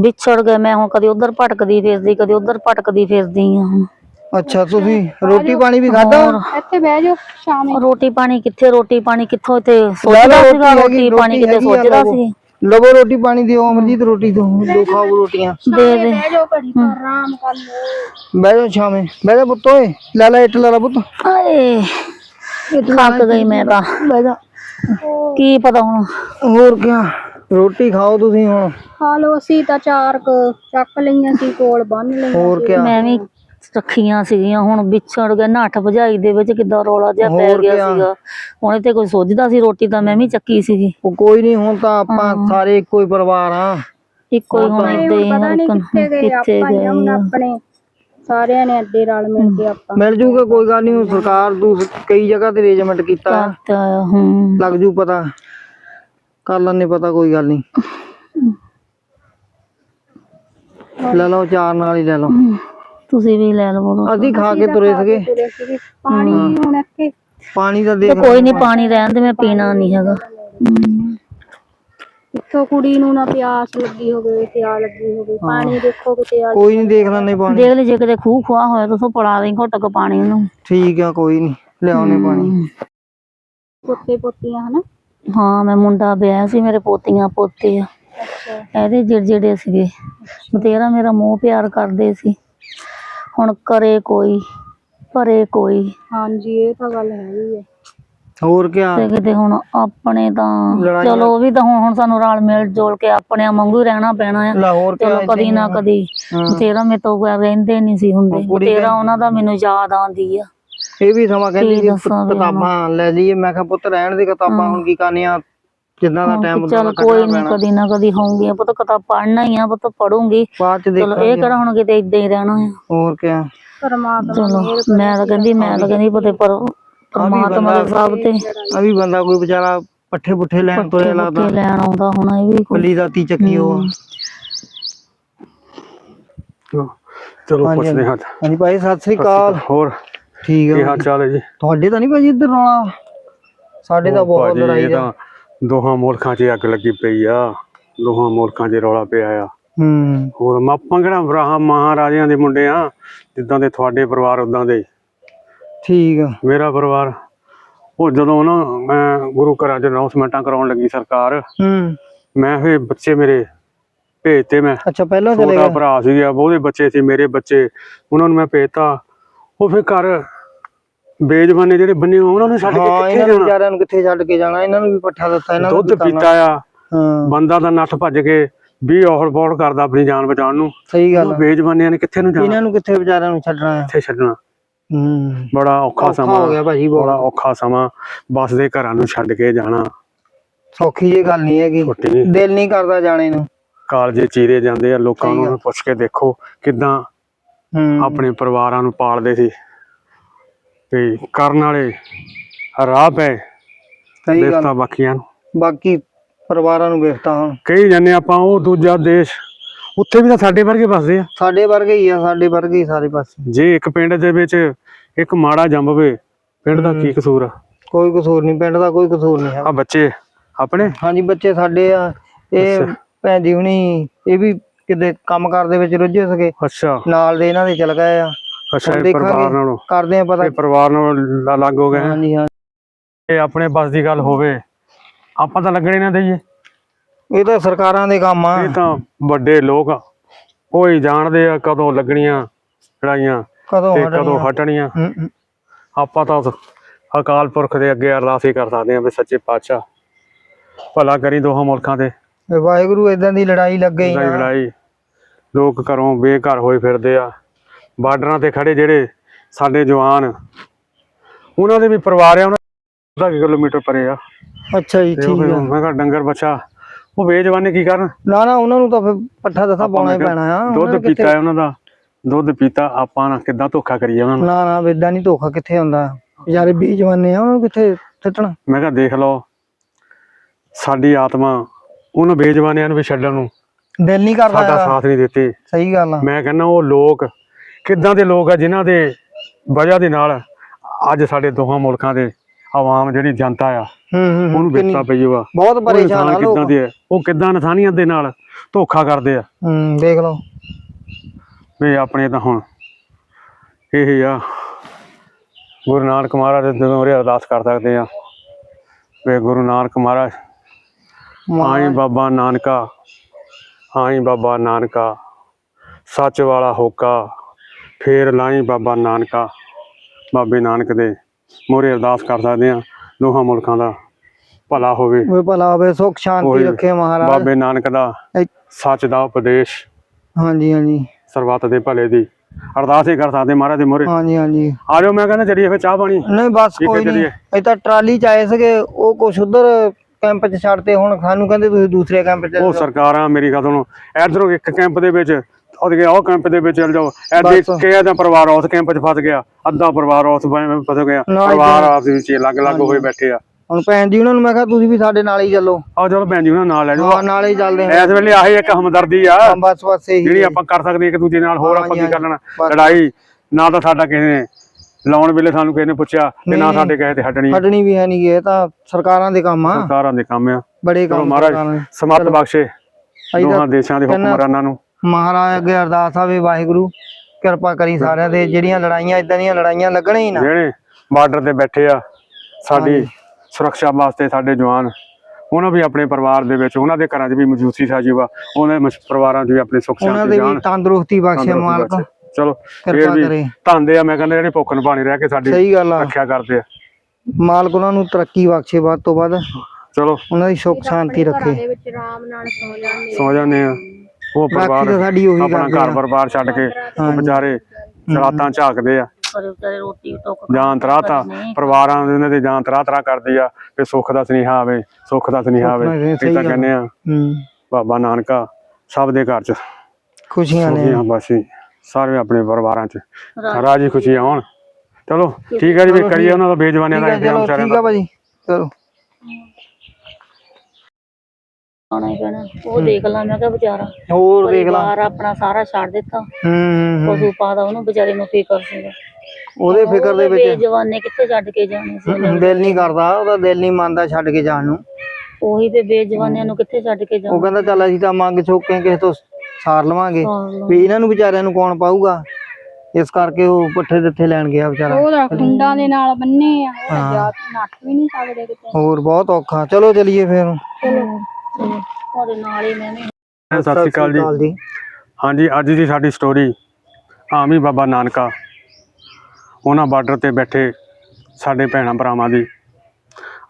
[SPEAKER 5] ਵਿਛੜ ਗਏ ਮੈਂ ਹੁਣ ਕਦੇ ਉਧਰ ਭਟਕਦੀ ਫਿਰਦੀ ਕਦੇ ਉਧਰ ਭਟਕਦੀ ਫਿਰਦੀ ਆ। ਹੁਣ
[SPEAKER 4] ਅੱਛਾ ਤੁਸੀਂ ਰੋਟੀ ਪਾਣੀ ਵੀ ਖਾਦਾ
[SPEAKER 5] ਹੋਰ
[SPEAKER 2] ਇੱਥੇ ਬਹਿ ਜਾਓ ਸ਼ਾਮੇ
[SPEAKER 5] ਰੋਟੀ ਪਾਣੀ ਕਿੱਥੇ ਰੋਟੀ ਪਾਣੀ ਕਿੱਥੋਂ ਇੱਥੇ?
[SPEAKER 4] ਲੈ
[SPEAKER 5] ਸੋਚਦਾ
[SPEAKER 4] ਲਓ
[SPEAKER 5] ਸੀਗਾ
[SPEAKER 4] ਰੋਟੀ
[SPEAKER 5] ਰੋਟੀ ਪਾਣੀ
[SPEAKER 4] ਹੈਗੀ,
[SPEAKER 5] ਕਿਤੇ
[SPEAKER 4] ਹੈਗੀ ਆ,
[SPEAKER 5] ਸੋਚਦਾ
[SPEAKER 4] ਲਵੋ।
[SPEAKER 5] ਸੀ
[SPEAKER 4] ਲਵੋ ਰੋਟੀ ਪਾਣੀ ਦਿਓ ਅਮਰਜੀਤ ਰੋਟੀ ਦੋ ਦੋ ਖਾਓ ਰੋਟੀਆਂ
[SPEAKER 5] ਦੇ ਦੇ
[SPEAKER 2] ਬਹਿ ਜਾਓ ਘੜੀ ਤੋਂ ਆਰਾਮ ਕਰ ਲਓ
[SPEAKER 4] ਬਹਿ ਜਾ ਛਾਵੇਂ ਬਹਿ ਜਾ ਪੁੱਤ ਓਏ ਲੈ ਲੈ ਇੱਟ ਲੈ ਲੈ ਪੁੱਤ
[SPEAKER 5] ਆਏ ਥੱਕ ਗਈ ਮੈਂ ਤਾਂ
[SPEAKER 4] ਬਹਿ ਜਾ
[SPEAKER 5] ਕੀ ਪਤਾ ਹੁਣ
[SPEAKER 4] ਹੋਰ ਕਿਆ ਰੋਟੀ ਖਾਓ ਤੁਸੀਂ ਹੁਣ
[SPEAKER 2] ਖਾ ਲਓ ਅਸੀਂ ਤਾਂ ਚਾਰ ਕੁ ਚੱਕ ਲਈਆਂ ਸੀ ਕੋਲ ਬੰਨ ਲਈਆਂ
[SPEAKER 4] ਹੋਰ ਕਿਆ
[SPEAKER 5] ਮੈਂ ਵੀ ਰੱਖੀਆਂ ਸੀਗੀਆਂ ਹੁਣ ਵਿਛੜ ਗਏ ਨੱਠ ਭਜਾਈ ਦੇ ਵਿੱਚ ਕਿੱਦਾਂ ਰੋਲਾ ਜਿਹਾ ਪੈ
[SPEAKER 4] ਹੋਰ
[SPEAKER 5] ਗਿਆ
[SPEAKER 4] ਕਿਆ।
[SPEAKER 5] ਸੀਗਾ। ਹੁਣ ਤੇ ਕੋਈ ਸੋਚਦਾ ਸੀ ਰੋਟੀ ਤਾਂ ਮੈਂ ਵੀ ਚੱਕੀ ਸੀਗੀ।
[SPEAKER 4] ਉਹ ਕੋਈ ਨਹੀਂ ਹੁਣ ਤਾਂ ਆਪਾਂ ਸਾਰੇ ਇੱਕੋ ਹੀ ਪਰਿਵਾਰ ਆ
[SPEAKER 5] ਇੱਕੋ ਹੀ ਹੁਣ ਏਦਾਂ ਹੀ
[SPEAKER 2] ਪਤਾ ਨਹੀਂ ਕਿੱਥੇ ਗਏ
[SPEAKER 5] ਕਿੱਥੇ
[SPEAKER 2] ਆਪਾਂ
[SPEAKER 5] ਗਏ
[SPEAKER 2] ਹੁਣ
[SPEAKER 5] ਆ।
[SPEAKER 2] ਆਪਣੇ ਸਾਰਿਆਂ ਨੇ ਅੱਡੇ ਰਲ ਮਿਲ ਕੇ ਆਪਾਂ।
[SPEAKER 4] ਮਿਲ ਜੂਗਾ ਕੋਈ ਗੱਲ ਨਹੀਂ ਸਰਕਾਰ ਦੂ ਕਈ ਜਗ੍ਹਾ ਤੇ ਅਰੇਂਜਮੈਂਟ ਕੀਤਾ।
[SPEAKER 5] ਹੂੰ।
[SPEAKER 4] ਲੱਗ ਜੂ ਪਤਾ। ਕਰ ਲੈਣੇ ਪਤਾ ਕੋਈ ਗੱਲ ਨਹੀਂ ਲੈ ਲਓ ਚਾਰ ਨਾਲ ਹੀ ਲੈ ਲਓ।
[SPEAKER 5] ਤੁਸੀਂ ਵੀ ਲੈ ਲਵੋ
[SPEAKER 4] ਅਸੀਂ ਖਾ ਕੇ ਤੁਰੇ ਸੀਗੇ।
[SPEAKER 2] ਤੁਰੇ ਸੀਗੇ। ਪਾਣੀ ਹੁਣ ਇੱਥੇ
[SPEAKER 4] ਪਾਣੀ ਦਾ
[SPEAKER 5] ਤੇ
[SPEAKER 4] ਦੇਖ
[SPEAKER 5] ਕੋਈ ਨਹੀਂ ਪਾਣੀ ਰਹਿਣ ਦੇ ਮੈਂ ਪੀਣਾ ਨਹੀਂ ਹੈਗਾ। ਹਮ,
[SPEAKER 2] ਇੱਥੋਂ ਕੁੜੀ ਨੂੰ ਨਾ ਪਿਆਸ ਲੱਗੀ ਹੋਵੇ ਪਿਆ ਲੱਗੀ ਹੋਵੇ। ਪਾਣੀ ਦੇਖੋ ਕਿਤੇ ਆ
[SPEAKER 4] ਕੋਈ ਨਹੀਂ ਦੇਖ ਲੈਣੇ ਪਾਣੀ।
[SPEAKER 5] ਦੇਖ ਲਈ ਜੇ ਕਿਤੇ ਖੂਹ ਖੁਆ ਹੋਇਆ ਤਾਂ ਉਥੋਂ ਪੜਾ ਦੇ ਘੁੱਟ ਕੇ ਪਾਣੀ ਨੂੰ।
[SPEAKER 4] ਠੀਕ ਆ ਕੋਈ ਨਹੀਂ। ਲਿਆਉਣੇ ਪਾਣੀ।
[SPEAKER 2] ਪੋਤੇ ਪੋਤੀਆਂ ਹਨਾ?
[SPEAKER 5] ਹਾਂ ਮੈਂ ਮੁੰਡਾ ਵਿਆਹ ਸੀ ਮੇਰੇ ਪੋਤੀਆਂ ਪੋਤੇ ਆ। ਇਹਦੇ ਜਿਹੜੇ ਜਿਹੜੇ ਸੀਗੇ ਬਤੇਰਾ ਮੇਰਾ ਮੋਹ ਪਿਆਰ ਕਰਦੇ ਸੀ। ਹੁਣ ਕਰੇ ਕੋਈ ਭਰੇ ਕੋਈ।
[SPEAKER 2] ਹਾਂਜੀ ਇਹ ਤਾਂ ਗੱਲ ਹੈਗੀ ਹੈ।
[SPEAKER 4] ਹੋਰ ਕਿਆ?
[SPEAKER 5] ਤੇ ਕਿਤੇ ਹੁਣ ਆਪਣੇ ਤਾਂ
[SPEAKER 4] ਲੜਾਈਆਂ-
[SPEAKER 5] ਚਲੋ ਉਹ ਵੀ ਤਾਂ ਹੁਣ ਹੁਣ ਸਾਨੂੰ ਰਲ ਮਿਲ ਜੋਲ ਕੇ ਆਪਣਿਆਂ ਵਾਂਗੂ ਹੀ ਰਹਿਣਾ ਪੈਣਾ ਆ
[SPEAKER 4] ਲਾਹੌਰ
[SPEAKER 5] ਚਲੋ ਕਦੀ ਨਾ ਕਦੀ ਬਤੇਰਾ ਮੇਰੇ ਤੋਂ ਬਗੈਰ ਰਹਿੰਦੇ ਨਹੀਂ ਸੀ ਹੁੰਦੇ। ਬਤੇਰਾ ਉਹਨਾਂ ਦਾ ਮੈਨੂੰ ਯਾਦ ਆਉਂਦੀ ਆ।
[SPEAKER 4] ਇਹ ਵੀ ਸਮਾਂ ਕਹਿੰਦੀ
[SPEAKER 5] ਕੀ
[SPEAKER 4] ਸੀ
[SPEAKER 5] ਦੱਸਾਂ ਵੀ
[SPEAKER 4] ਕਿਤਾਬਾਂ ਲੈ ਲਈਏ। ਮੈਂ ਕਿਹਾ ਪੁੱਤ ਰਹਿਣ ਦੇ ਕਿਤਾਬਾਂ ਹੁਣ ਕੀ ਕਰਨੀਆਂ? ਜਿੱਦਾਂ ਦਾ ਟਾਈਮ
[SPEAKER 5] ਚਲ ਕੋਈ ਨਹੀਂ ਕਦੀ ਨਾ ਕਦੀ ਹੋਊਗੀ ਪੁੱਤ ਕਿਤਾਬ ਪੜ੍ਹਨਾ ਹੀ ਆ ਪੁੱਤ ਪੜੂੰਗੀ
[SPEAKER 4] ਬਾਅਦ ਚ
[SPEAKER 5] ਚਲੋ ਇਹ ਕਿਹੜਾ ਹੁਣ ਕਿਤੇ ਇਦਾਂ ਹੀ ਰਹਿਣਾ ਆ?
[SPEAKER 4] ਹੋਰ ਕਿਆ?
[SPEAKER 2] ਪਰਮਾਤਮਾ
[SPEAKER 5] ਚਲੋ ਮੈਂ ਤਾਂ ਕਹਿੰਦੀ ਮੈਂ ਤਾਂ ਕਹਿੰਦੀ ਪਤੇ ਪਰ ਪਰਮਾਤਮਾ ਦੇ ਸਭ ਤੇ।
[SPEAKER 4] ਆ ਵੀ ਬੰਦਾ ਕੋਈ ਵਿਚਾਰਾ ਪੱਠੇ ਪੁੱਠੇ ਲੈਣ ਤੁਰਿਆ ਲੱਗਦਾ।
[SPEAKER 5] ਪੱਕੇ ਲੈਣ ਆਉਂਦਾ ਹੋਣਾ ਇਹ ਵੀ ਕੋਈ
[SPEAKER 4] ਦਾਤੀ ਚੱਕੀ ਉਹ।
[SPEAKER 1] ਚਲੋ ਪੁੱਛਦੇ ਹਾਂ।
[SPEAKER 4] ਹਾਂਜੀ। ਭਾਈ ਸਤਿ ਸ੍ਰੀ ਅਕਾਲ।
[SPEAKER 1] ਹੋਰ?
[SPEAKER 4] ਠੀਕ
[SPEAKER 1] ਕੀ
[SPEAKER 4] ਆ
[SPEAKER 1] ਹਾਲ ਚਾਲ ਹੈ ਜੀ?
[SPEAKER 4] ਤੁਹਾਡੇ ਤਾਂ ਨਹੀਂ ਭਾਜੀ ਇੱਧਰ ਰੌਲਾ? ਸਾਡੇ ਤਾਂ ਬਹੁਤ ਲੜਾਈ ਦਾ
[SPEAKER 1] ਤਾਂ ਦੋਹਾਂ ਮੁਲਕਾਂ 'ਚ ਅੱਗ ਲੱਗੀ ਪਈ ਆ। ਦੋਹਾਂ ਮੁਲਕਾਂ 'ਚ ਰੌਲਾ ਪਿਆ ਆ।
[SPEAKER 4] ਹੂੰ।
[SPEAKER 1] ਹੋਰ ਮਾਪਾਂ ਕਿਹੜਾ ਬਰਾਹ ਮਹਾਰਾਜਿਆਂ ਦੇ ਮੁੰਡੇ ਆ ਜਿੱਦਾਂ ਦੇ ਤੁਹਾਡੇ ਪਰਿਵਾਰ ਉਦਾਂ ਦੇ।
[SPEAKER 4] ਠੀਕ ਆ।
[SPEAKER 1] ਮੇਰਾ ਪਰਿਵਾਰ ਉਹ ਜਦੋਂ ਨਾ ਮੈਂ ਗੁਰੂ ਘਰਾਂ 'ਚ ਅਨਾਉਂਸਮੈਂਟਾਂ ਕਰਾਉਣ ਲੱਗੀ ਸਰਕਾਰ
[SPEAKER 4] ਹੂੰ।
[SPEAKER 1] ਮੈਂ ਫੇ ਬੱਚੇ ਮੇਰੇ ਭੇਜਤੇ ਮੈਂ।
[SPEAKER 4] ਅੱਛਾ ਪਹਿਲਾਂ ਚਲੇ
[SPEAKER 1] ਛੋਟਾ
[SPEAKER 4] ਗਏ?
[SPEAKER 1] ਭਰਾ ਸੀਗਾ ਉਹਦੇ ਬੱਚੇ ਸੀ ਮੇਰੇ ਬੱਚੇ। ਉਹਨਾਂ ਨੂੰ ਮੈਂ ਭੇਜਤਾ। ਉਹ ਫਿਰ ਘਰ ਬੇਜਬਾਨੇ ਜਿਹੜੇ ਬੰਨੇ ਹੋਏ, ਉਹਨਾਂ ਨੂੰ ਛੱਡ ਕੇ
[SPEAKER 4] ਹਾਂ
[SPEAKER 1] ਕਿੱਥੇ
[SPEAKER 4] ਇਹਨਾਂ ਨੂੰ
[SPEAKER 1] ਜਾਣਾ?
[SPEAKER 4] ਵਿਚਾਰਿਆਂ ਨੂੰ ਕਿੱਥੇ ਛੱਡ ਕੇ ਜਾਣਾ? ਇਹਨਾਂ ਨੂੰ ਵੀ ਪੱਠਾ ਦਿੱਤਾ ਇਹਨਾਂ ਨੂੰ
[SPEAKER 1] ਦੁੱਧ
[SPEAKER 4] ਵੀ ਕਰਨਾ।
[SPEAKER 1] ਪੀਤਾ ਆ।
[SPEAKER 4] ਹਾਂ।
[SPEAKER 1] ਬੰਦਾ ਦਾ ਨੱਠ ਭੱਜ ਕੇ ਵੀ ਔਹੜ ਬੌੜ ਕਰਦਾ ਆਪਣੀ ਜਾਨ ਬਚਾਉਣ ਨੂੰ।
[SPEAKER 4] ਸਹੀ ਗੱਲ ਆ।
[SPEAKER 1] ਬੇਜਬਾਨਿਆਂ ਨੇ ਕਿੱਥੇ ਨੂੰ ਜਾਣਾ?
[SPEAKER 4] ਇਹਨਾਂ ਨੂੰ ਕਿੱਥੇ ਵਿਚਾਰਿਆਂ ਨੂੰ ਛੱਡਣਾ ਆ?
[SPEAKER 1] ਕਿੱਥੇ ਛੱਡਣਾ।
[SPEAKER 4] ਹੂੰ।
[SPEAKER 1] ਬੜਾ ਔਖਾ
[SPEAKER 4] ਔਖਾ
[SPEAKER 1] ਸਮਾਂ।
[SPEAKER 4] ਹੋ ਗਿਆ ਭਾਜੀ
[SPEAKER 1] ਬੜਾ
[SPEAKER 4] ਬਹੁਤ
[SPEAKER 1] ਔਖਾ ਸਮਾਂ। ਬਸ ਦੇ ਘਰਾਂ ਨੂੰ ਛੱਡ ਕੇ ਜਾਣਾ।
[SPEAKER 4] ਸੌਖੀ ਜੀ ਗੱਲ ਨਹੀਂ ਹੈਗੀ।
[SPEAKER 1] ਛੁੱਟੀ ਨਹੀਂ
[SPEAKER 4] ਦਿਲ ਨਹੀਂ ਕਰਦਾ ਜਾਣੇ ਨੂੰ।
[SPEAKER 1] ਕਾਲਜੇ ਚੀਰੇ ਜਾਂਦੇ ਆ ਲੋਕਾਂ
[SPEAKER 4] ਸਹੀ
[SPEAKER 1] ਨੂੰ ਪੁੱਛ ਕੇ ਦੇਖੋ ਕਿਦਾਂ
[SPEAKER 4] ਹੂੰ।
[SPEAKER 1] ਆਪਣੇ ਪਰਿਵਾਰਾਂ ਨੂੰ ਪਾਲਦੇ ਸੀ। ਤੇ ਕਰਨ ਵਾਲੇ ਰਾਹ ਪਏ
[SPEAKER 4] ਸਹੀ ਗੱਲ।
[SPEAKER 1] ਦੇਵਤਾ ਬਾਕੀਆਂ ਨੂੰ।
[SPEAKER 4] ਬਾਕੀ ਪਰਿਵਾਰਾਂ ਨੂੰ ਵੇਖਤਾ ਹੁਣ।
[SPEAKER 1] ਕਹੀ ਜਾਂਦੇ ਆਪਾਂ ਉਹ ਦੂਜਾ ਦੇਸ਼ ਉੱਥੇ ਵੀ ਤਾਂ ਸਾਡੇ ਵਰਗੇ ਵਸਦੇ ਆ।
[SPEAKER 4] ਸਾਡੇ ਵਰਗੇ ਹੀ ਆ ਸਾਡੇ ਵਰਗੇ ਹੀ ਸਾਰੇ ਪਾਸੇ।
[SPEAKER 1] ਜੇ ਇੱਕ ਪਿੰਡ ਦੇ ਵਿੱਚ ਇੱਕ ਮਾੜਾ ਜੰਮਵੇ ਪਿੰਡ ਦਾ ਕੀ ਕਸੂਰ ਆ?
[SPEAKER 4] ਕੋਈ ਕਸੂਰ ਨਹੀਂ ਪਿੰਡ ਦਾ ਕੋਈ ਕਸੂਰ ਨਹੀਂ ਹੈ
[SPEAKER 1] ਆ ਬੱਚੇ ਆਪਣੇ?
[SPEAKER 4] ਹਾਂਜੀ ਬੱਚੇ ਸਾਡੇ ਆ ਇਹ
[SPEAKER 1] ਅੱਛਾ।
[SPEAKER 4] ਭੈਣ ਜੀ ਹੁਣੀ ਇਹ ਵੀ ਕਿਤੇ ਕੰਮਕਾਰ ਦੇ ਵਿੱਚ ਰੁੱਝੇ ਸਕੇ
[SPEAKER 1] ਅੱਛਾ।
[SPEAKER 4] ਨਾਲ ਦੇ ਇਹਨਾਂ ਦੇ ਚਲ ਗਏ ਆ।
[SPEAKER 1] ਅੱਛਾ ਇਹ। ਪਰਿਵਾਰ ਨਾਲੋਂ।
[SPEAKER 4] ਕਰਦੇ ਆ ਪਤਾ।
[SPEAKER 1] ਇਹ ਪਰਿਵਾਰ ਨਾਲ ਅਲੱਗ ਹੋ ਗਏ।
[SPEAKER 4] ਹਾਂਜੀ ਹਾਂ।
[SPEAKER 1] ਇਹ ਆਪਣੇ ਬਸ ਦੀ ਗੱਲ ਹੋਵੇ ਆਪਾਂ ਤਾਂ ਲੱਗਣੇ ਨਾ ਦਈਏ।
[SPEAKER 4] ਇਹ ਤਾਂ ਸਰਕਾਰਾਂ ਦੇ ਕੰਮ ਆ।
[SPEAKER 1] ਇਹ ਤਾਂ ਵੱਡੇ ਲੋਕ ਆ। ਉਹ ਹੀ ਜਾਣਦੇ ਆ ਕਦੋਂ ਲੱਗਣੀਆਂ ਲੜਾਈਆਂ
[SPEAKER 4] ਕਦੋਂ ਹਟਣੀਆਂ?
[SPEAKER 1] ਕਦੋਂ। ਆਪਾਂ ਤਾਂ ਅਕਾਲ ਪੁਰਖ ਦੇ ਅੱਗੇ ਅਰਦਾਸ ਹੀ ਕਰ ਸਕਦੇ ਹਾਂ ਵੀ ਸੱਚੇ ਪਾਤਸ਼ਾਹ ਭਲਾ ਕਰੀ ਦੋਹਾਂ ਮੁਲਕਾਂ ਤੇ।
[SPEAKER 4] ਇਹ ਵਾਹਿਗੁਰੂ ਇਦਾਂ ਦੀ ਲੜਾਈ ਲੱਗੇ ਨਾ।
[SPEAKER 1] ਲੜਾਈ। ਲੋਕ ਘਰੋਂ ਬੇਘਰ ਹੋਏ ਫਿਰਦੇ ਆ। ਬਾਰਡਰਾਂ ਤੇ ਖੜੇ ਜਿਹੜੇ ਸਾਡੇ ਜਵਾਨ ਉਹਨਾਂ ਦੇ ਵੀ ਪਰਿਵਾਰ ਆ ਉਹਨਾਂ ਦਾ ਕਿਲੋਮੀਟਰ ਪਰੇ ਆ।
[SPEAKER 4] ਅੱਛਾ ਜੀ ਠੀਕ ਆ।
[SPEAKER 1] ਮੈਂ ਕਿਹਾ ਡੰਗਰ ਬੱਚਾ ਉਹ ਬੇਜਵਾਨੇ ਕੀ ਕਰਨ?
[SPEAKER 4] ਨਾ ਨਾ ਉਹਨਾਂ ਨੂੰ ਤਾਂ ਫਿਰ ਪੱਠਾ ਦਸਾ ਪਾਉਣਾ ਹੀ ਪੈਣਾ ਆ।
[SPEAKER 1] ਦੁੱਧ ਪੀਤਾ ਉਹਨਾਂ ਦਾ ਦੁੱਧ ਪੀਤਾ ਆਪਾਂ ਨਾ ਕਿੱਦਾਂ ਧੋਖਾ ਕਰੀਏ ਉਹਨਾਂ ਨੂੰ?
[SPEAKER 4] ਨਾ ਨਾ ਵੇਦਾਂ ਨਹੀਂ ਧੋਖਾ ਕਿੱਥੇ ਹੁੰਦਾ। ਯਾਰੇ ਬੀਜ ਜਵਾਨੇ ਆ ਉਹਨਾਂ ਨੂੰ ਕਿੱਥੇ ਸਿੱਟਣਾ?
[SPEAKER 1] ਮੈਂ ਕਿਹਾ ਦੇਖ ਲਓ ਸਾਡੀ ਆਤਮਾ ਉਹਨਾਂ ਬੇਜਵਾਨਿਆਂ ਨੂੰ ਵੀ ਛੱਡਣ ਨੂੰ
[SPEAKER 4] ਦਿਲ ਨਹੀਂ ਕਰਦਾ
[SPEAKER 1] ਸਾਡਾ। ਸਾਥ ਨਹੀਂ ਦਿੱਤੇ।
[SPEAKER 4] ਸਹੀ ਗੱਲ ਆ।
[SPEAKER 1] ਮੈਂ ਕਹਿੰਦਾ ਉਹ ਲੋਕ ਕਿੱਦਾਂ ਦੇ ਲੋਕ ਆ ਜਿਨ੍ਹਾਂ ਦੇ ਵਜ੍ਹਾ ਦੇ ਨਾਲ ਅੱਜ ਸਾਡੇ ਦੋਹਾਂ ਮੁਲਕਾਂ ਦੇ ਆਵਾਮ ਜਿਹੜੀ ਜਨਤਾ ਆ ਉਹਨੂੰ ਵਿਪਤਾ ਪਈ ਹੋਆ
[SPEAKER 4] ਬਹੁਤ ਪਰੇਸ਼ਾਨ ਆ
[SPEAKER 1] ਕਿੱਦਾਂ ਦੇ ਉਹ ਕਿੱਦਾਂ ਇਨਸਾਨੀਅਤ ਦੇ ਨਾਲ ਧੋਖਾ ਕਰਦੇ ਆ।
[SPEAKER 4] ਹੂੰ ਦੇਖ ਲਓ।
[SPEAKER 1] ਵੀ ਆਪਣੇ ਤਾਂ ਹੁਣ ਇਹ ਆ ਗੁਰੂ ਨਾਨਕ ਮਹਾਰਾਜ ਦੇ ਦਰਬਾਰੇ ਅਰਦਾਸ ਕਰ ਸਕਦੇ ਆ। ਵੀ ਗੁਰੂ ਨਾਨਕ ਮਹਾਰਾਜ ਆਈ ਬਾਬਾ ਨਾਨਕਾ ਆਈ ਬਾਬਾ ਨਾਨਕਾ ਸੱਚ ਵਾਲਾ ਹੋਕਾ ਫੇਰ ਲਾਈ ਬਾਬਾ ਨਾਨਕਾ ਬਾਬੇ ਨਾਨਕ ਦੇ ਮੋਰੇ ਅਰਦਾਸ ਕਰ ਸਕਦੇ ਆ ਦੋਹਾਂ ਮੁਲਕਾਂ ਦਾ ਭਲਾ ਹੋਵੇ।
[SPEAKER 4] ਵੇ ਭਲਾ ਹੋਵੇ ਸੁਖ ਸ਼ਾਂਤੀ
[SPEAKER 1] ਉਹੀ
[SPEAKER 4] ਰੱਖੇ ਮਹਾਰਾਜ।
[SPEAKER 1] ਬਾਬੇ ਨਾਨਕ ਦਾ ਸੱਚ ਦਾ ਉਪਦੇਸ਼
[SPEAKER 4] ਹਾਂਜੀ ਹਾਂਜੀ।
[SPEAKER 1] ਸਰਬੱਤ ਦੇ ਭਲੇ ਦੀ ਅਰਦਾਸ ਹੀ ਕਰ ਸਕਦੇ ਮਹਾਰਾਜ ਦੇ ਮੋਰੇ
[SPEAKER 4] ਹਾਂਜੀ ਹਾਂਜੀ।
[SPEAKER 1] ਆ ਜਾਓ ਮੈਂ ਕਹਿੰਦਾ ਚਲੀਏ ਫਿਰ ਚਾਹ ਪਾਣੀ।
[SPEAKER 4] ਨਹੀਂ ਬਸ ਕੋਈ ਨਹੀਂ। ਇਹ ਤਾਂ ਟਰਾਲੀ ਚ ਆਏ ਸੀਗੇ ਉਹ ਕੁਛ ਉਧਰ ਕੈਂਪ ਚ ਛੱਡਤੇ ਹੁਣ ਸਾਨੂੰ ਕਹਿੰਦੇ ਤੁਸੀਂ ਦੂਸਰੇ ਕੈਂਪ ਚ
[SPEAKER 1] ਉਹ ਸਰਕਾਰਾਂ ਮੇਰੀ ਗੱਲ ਸੁਣੋ ਇਧਰੋਂ ਇੱਕ ਕੈਂਪ ਦੇ ਵਿੱਚ ਉਹਦੇ ਉਹ ਕੈਂਪ ਦੇ ਵਿੱਚ ਚਲ ਜਾਓ। ਐਡੇ
[SPEAKER 4] ਬਸ।
[SPEAKER 1] ਕਿਹਾ ਦਾ ਪਰਿਵਾਰ ਉਸ ਕੈਂਪ 'ਚ ਫਸ ਗਿਆ ਅੱਧਾ ਪਰਿਵਾਰ ਉਸ ਵਿੱਚ ਫਸ ਗਿਆ।
[SPEAKER 4] ਨਾ,
[SPEAKER 1] ਪਰਿਵਾਰ
[SPEAKER 4] ਇੱਧਰ-
[SPEAKER 1] ਆਪਸ ਵਿੱਚ ਅਲੱਗ-ਅਲੱਗ ਹੋਏ ਬੈਠੇ ਆ।
[SPEAKER 4] ਹੁਣ ਭੈਣ ਜੀ ਉਹਨਾਂ ਨੂੰ ਮੈਂ ਕਿਹਾ ਤੁਸੀਂ ਵੀ ਸਾਡੇ ਨਾਲ ਹੀ ਚੱਲੋ।
[SPEAKER 1] ਆ ਚਲੋ ਭੈਣ ਜੀ ਉਹਨਾਂ ਨਾਲ ਲੈ ਜਾਓ।
[SPEAKER 4] ਹਾਂ ਨਾਲ ਹੀ ਚੱਲਦੇ ਹਾਂ।
[SPEAKER 1] ਇਸ ਵੇਲੇ ਆਹੀ ਇੱਕ ਹਮਦਰਦੀ ਆ।
[SPEAKER 4] ਬਸ ਬਸ ਇਹੀ
[SPEAKER 1] ਜਿਹੜੀ ਆਪਾਂ ਕਰ ਸਕਦੇ ਇੱਕ ਦੂਜੇ ਨਾਲ ਹੋਰ ਆਪਾਂ ਕੀ
[SPEAKER 4] ਹਾਂਜੀ,
[SPEAKER 1] ਕਰ ਲੈਣਾ
[SPEAKER 4] ਬਸ।
[SPEAKER 1] ਲੜਾਈ ਨਾ ਤਾਂ ਸਾਡਾ ਕਿਸੇ ਨੇ ਲਾਉਣ ਵੇਲੇ ਸਾਨੂੰ ਕਿਸੇ ਨੇ ਪੁੱਛਿਆ ਤੇ ਨਾ
[SPEAKER 4] ਨਹੀਂ।
[SPEAKER 1] ਸਾਡੇ ਕਿਸੇ ਤੇ ਹਟਣੀ।
[SPEAKER 4] ਹਟਣੀ ਵੀ ਹੈ ਨਹੀਂ ਇਹ ਤਾਂ ਸਰਕਾਰਾਂ ਦੇ ਕੰਮ ਆ।
[SPEAKER 1] ਸਰਕਾਰਾਂ ਦੇ ਕੰਮ ਆ।
[SPEAKER 4] ਬੜੇ
[SPEAKER 1] ਚਲੋ
[SPEAKER 4] ਕੰਮ
[SPEAKER 1] ਮਹਾਰਾਜ
[SPEAKER 4] ਸਰਕਾਰਾਂ ਦੇ।
[SPEAKER 1] ਸਮਤ ਬਖਸ਼ੇ
[SPEAKER 4] ਅਸੀਂ ਤਾਂ
[SPEAKER 1] ਦੋਹਾਂ ਦੇਸ਼ਾਂ ਦੇ
[SPEAKER 4] ਕਹਿੰਦਾ-
[SPEAKER 1] ਹੁਕਮਰਾਨਾਂ ਨੂੰ।
[SPEAKER 4] ਮਹਾਰਾਜ ਅੱਗੇ ਅਰਦਾਸ ਆਵੇ ਵਾਹਿਗੁਰੂ ਕਿਰਪਾ ਕਰੀ ਸਾਰਿਆਂ ਦੇ ਜਿਹੜੀਆਂ ਲੜਾਈਆਂ ਇਦਾਂ ਦੀਆਂ ਲੜਾਈਆਂ ਲੱਗਣ ਹੀ ਨਾ।
[SPEAKER 1] ਜਿਹੜੇ ਬਾਰਡਰ ਤੇ ਬੈਠੇ ਆ ਸਾਡੀ ਸੁਰੱਖਿਆ ਵਾਸਤੇ ਸਾਡੇ ਜਵਾਨ ਉਹਨਾਂ ਵੀ ਆਪਣੇ ਪਰਿਵਾਰ ਦੇ ਵਿੱਚ ਉਹਨਾਂ ਦੇ ਘਰਾਂ 'ਚ ਵੀ ਮੌਜੂਦਗੀ ਸਾਜੀ ਵਾ ਉਹਨਾਂ ਦੇ ਪਰਿਵਾਰਾਂ 'ਚ ਵੀ ਆਪਣੇ ਸੁੱਖ
[SPEAKER 4] ਉਹਨਾਂ
[SPEAKER 1] ਸ਼ਾਂਤੀ
[SPEAKER 4] ਦੇ ਵੀ
[SPEAKER 1] ਜਾਣ।
[SPEAKER 4] ਤੰਦਰੁਸਤੀ ਬਖਸ਼ੇ ਮਾਲਕ।
[SPEAKER 1] ਚਲੋ
[SPEAKER 4] ਕਿਰਪਾ
[SPEAKER 1] ਇਹ ਵੀ
[SPEAKER 4] ਕਰੇ।
[SPEAKER 1] ਧੰਦੇ ਆ ਮੈਂ ਕਹਿੰਦਾ ਜਿਹੜੇ ਭੁੱਖ ਨੂੰ ਪਾਣੀ ਰਹਿ ਕੇ ਸਾਡੀ
[SPEAKER 4] ਸਹੀ ਗੱਲ ਆ।
[SPEAKER 1] ਰੱਖਿਆ ਕਰਦੇ ਆ।
[SPEAKER 4] ਮਾਲਕ ਉਹਨਾਂ ਨੂੰ ਤਰੱਕੀ ਬਖਸ਼ੇ ਵੱਧ ਤੋਂ ਵੱਧ।
[SPEAKER 1] ਚਲੋ।
[SPEAKER 4] ਉਹਨਾਂ ਦੀ ਸੁੱਖ ਸ਼ਾਂਤੀ ਰੱਖੇ।
[SPEAKER 2] ਦੇ ਵਿੱਚ ਆਰਾਮ ਨਾਲ ਸੌ ਜਾਂਦੇ
[SPEAKER 1] ਸੌ ਜਾਂਦੇ ਆ। ਉਹ
[SPEAKER 4] ਬਾਕੀ ਤਾਂ
[SPEAKER 1] ਪਰਿਵਾਰ
[SPEAKER 4] ਸਾਡੀ ਉਹੀ
[SPEAKER 1] ਆਪਣਾ
[SPEAKER 4] ਕਰਦੇ
[SPEAKER 1] ਘਰ
[SPEAKER 4] ਆ
[SPEAKER 1] ਪਰਿਵਾਰ ਛੱਡ ਕੇ ਉਹ ਵਿਚਾਰੇ ਰਾਤਾਂ ਝਾਕਦੇ ਆ।
[SPEAKER 5] ਪਰ ਵਿਚਾਰੇ ਰੋਟੀ ਟੋਕ
[SPEAKER 1] ਜਾਨ ਤਰਾਤਾ ਪਰਿਵਾਰਾਂ ਦੇ ਉਹਨਾਂ ਦੇ ਜਾਨ ਤਰਾ ਤਰਾ ਕਰਦੀ ਆ ਕਿ ਸੁੱਖ ਦਾ ਸੁਨੇਹਾ ਆਵੇ ਸੁੱਖ ਦਾ ਸੁਨੇਹਾ
[SPEAKER 4] ਸੁੱਖ ਦਾ
[SPEAKER 1] ਆਵੇ
[SPEAKER 4] ਸਹੀ
[SPEAKER 1] ਇਹ ਤਾਂ
[SPEAKER 4] ਗੱਲ।
[SPEAKER 1] ਕਹਿੰਦੇ ਆ
[SPEAKER 4] ਹੂੰ।
[SPEAKER 1] ਬਾਬਾ ਨਾਨਕਾ ਸਭ ਦੇ ਘਰ 'ਚ
[SPEAKER 4] ਖੁਸ਼ੀਆਂ ਨੇ।
[SPEAKER 1] ਖੁਸ਼ੀਆਂ ਬਾਸੀ ਸਾਰੇ ਆਪਣੇ ਪਰਿਵਾਰਾਂ 'ਚ। ਰਾਜੀ ਖੁਸ਼ੀ ਆਉਣ ਚਲੋ ਠੀਕ ਹੈ ਜੀ ਵੀ ਕਰੀਏ ਉਹਨਾਂ ਦਾ ਬੇਜਵਾਨਿਆਂ
[SPEAKER 4] ਠੀਕ
[SPEAKER 1] ਦਾ
[SPEAKER 4] ਹੈ
[SPEAKER 1] ਇੰਤਜ਼ਾਮ
[SPEAKER 4] ਚਲੋ
[SPEAKER 1] ਸਾਰਿਆਂ
[SPEAKER 4] ਠੀਕ ਆ ਭਾਜੀ। ਚਲੋ।
[SPEAKER 5] ਆਉਣਾ ਹੀ ਪੈਣਾ। ਉਹ ਦੇਖ ਲਾ ਮੈਂ ਕਿਹਾ ਵਿਚਾਰਾ।
[SPEAKER 4] ਹੋਰ ਦੇਖ ਲਾ।
[SPEAKER 5] ਪਰਿਵਾਰ ਆਪਣਾ ਸਾਰਾ ਛੱਡ ਦਿੱਤਾ।
[SPEAKER 4] ਹੂੰ।
[SPEAKER 5] ਪਸ਼ੂ ਪਾਦਾ ਉਹਨੂੰ ਵਿਚਾਰੇ ਨੂੰ ਫਿਕਰ ਸੀਗਾ।
[SPEAKER 4] ਉਹਦੇ ਫਿਕਰ ਦੇ ਵਿੱਚ
[SPEAKER 5] ਬੇਜਵਾਨੇ ਕਿੱਥੇ ਛੱਡ ਕੇ ਜਾਣੇ ਸੀ?
[SPEAKER 4] ਦਿਲ ਨਹੀਂ ਕਰਦਾ ਉਹਦਾ ਦਿਲ ਨਹੀਂ ਮੰਨਦਾ ਛੱਡ ਕੇ ਜਾਣ ਨੂੰ।
[SPEAKER 5] ਉਹੀ ਤੇ ਬੇਜਵਾਨਿਆਂ ਨੂੰ ਕਿੱਥੇ ਛੱਡ ਕੇ
[SPEAKER 4] ਉਹ
[SPEAKER 5] ਜਾਣਾ
[SPEAKER 4] ਕਹਿੰਦਾ ਚੱਲ ਅਸੀਂ ਤਾਂ ਮੰਗ ਛੋਕੇ ਕਿਸੇ ਤੋਂ ਸਾਰ ਲਵਾਂਗੇ।
[SPEAKER 5] ਸਾਰ ਲਵਾਂਗੇ।
[SPEAKER 4] ਵੀ ਇਹਨਾਂ ਨੂੰ ਵਿਚਾਰਿਆਂ ਨੂੰ ਕੌਣ ਪਾਊਗਾ? ਇਸ ਕਰਕੇ ਉਹ ਪੱਠੇ ਦਿੱਥੇ ਲੈਣ ਗਿਆ ਵਿਚਾਰਾ।
[SPEAKER 2] ਉਹਦਾ ਖੁੰਡਾਂ ਦੇ ਨਾਲ ਬੰਨੇ ਆ ਉਹ ਜਾ ਨੱਠ ਵੀ ਨਹੀਂ ਸਕਦੇ ਕਿਤੇ।
[SPEAKER 4] ਹੋਰ ਬਹੁਤ ਔਖਾ। ਚਲੋ ਚਲੀਏ ਫਿਰ।
[SPEAKER 5] ਚਲੋ। ਉਹਦੇ ਨਾਲ ਹੀ ਮੈਂ ਵੀ।
[SPEAKER 1] ਸਤਿ ਸ਼੍ਰੀ ਅਕਾਲ ਜੀ। ਹਾਂਜੀ ਅੱਜ ਦੀ ਸਾਡੀ ਸਟੋਰੀ ਆਮੀ ਬਾਬਾ ਨਾਨਕਾ। ਉਹਨਾਂ ਬਾਰਡਰ ਤੇ ਬੈਠੇ ਸਾਡੇ ਭੈਣਾਂ ਭਰਾਵਾਂ ਦੀ।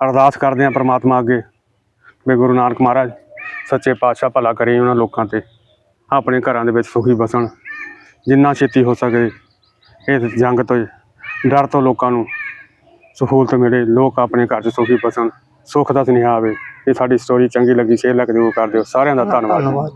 [SPEAKER 1] ਅਰਦਾਸ ਕਰਦੇ ਆ ਪ੍ਰਮਾਤਮਾ ਅੱਗੇ। ਵੀ ਗੁਰੂ ਨਾਨਕ ਮਹਾਰਾਜ ਸੱਚੇ ਪਾਤਸ਼ਾਹ ਭਲਾ ਕਰੇ ਉਹਨਾਂ ਲੋਕਾਂ ਤੇ। ਆਪਣੇ ਘਰਾਂ ਦੇ ਵਿੱਚ ਸੁਖੀ ਬਸਣ। ਜਿੰਨਾ ਛੇਤੀ ਹੋ ਸਕੇ ਇਸ ਜੰਗ ਤੋਂ ਡਰ ਤੋਂ ਲੋਕਾਂ ਨੂੰ ਸਹੂਲਤ ਮਿਲੇ। ਲੋਕ ਆਪਣੇ ਘਰ 'ਚ ਸੁਖੀ ਬਸਣ। ਸੁੱਖ ਦਾ ਸੁਨੇਹਾ ਆਵੇ ਇਹ ਸਾਡੀ ਸਟੋਰੀ ਚੰਗੀ ਲੱਗੀ ਸ਼ੇਅਰ ਲੱਗ ਜਰੂਰ ਕਰ ਦਿਓ। ਸਾਰਿਆਂ ਦਾ ਧੰਨਵਾਦ।
[SPEAKER 4] ਧੰਨਵਾਦ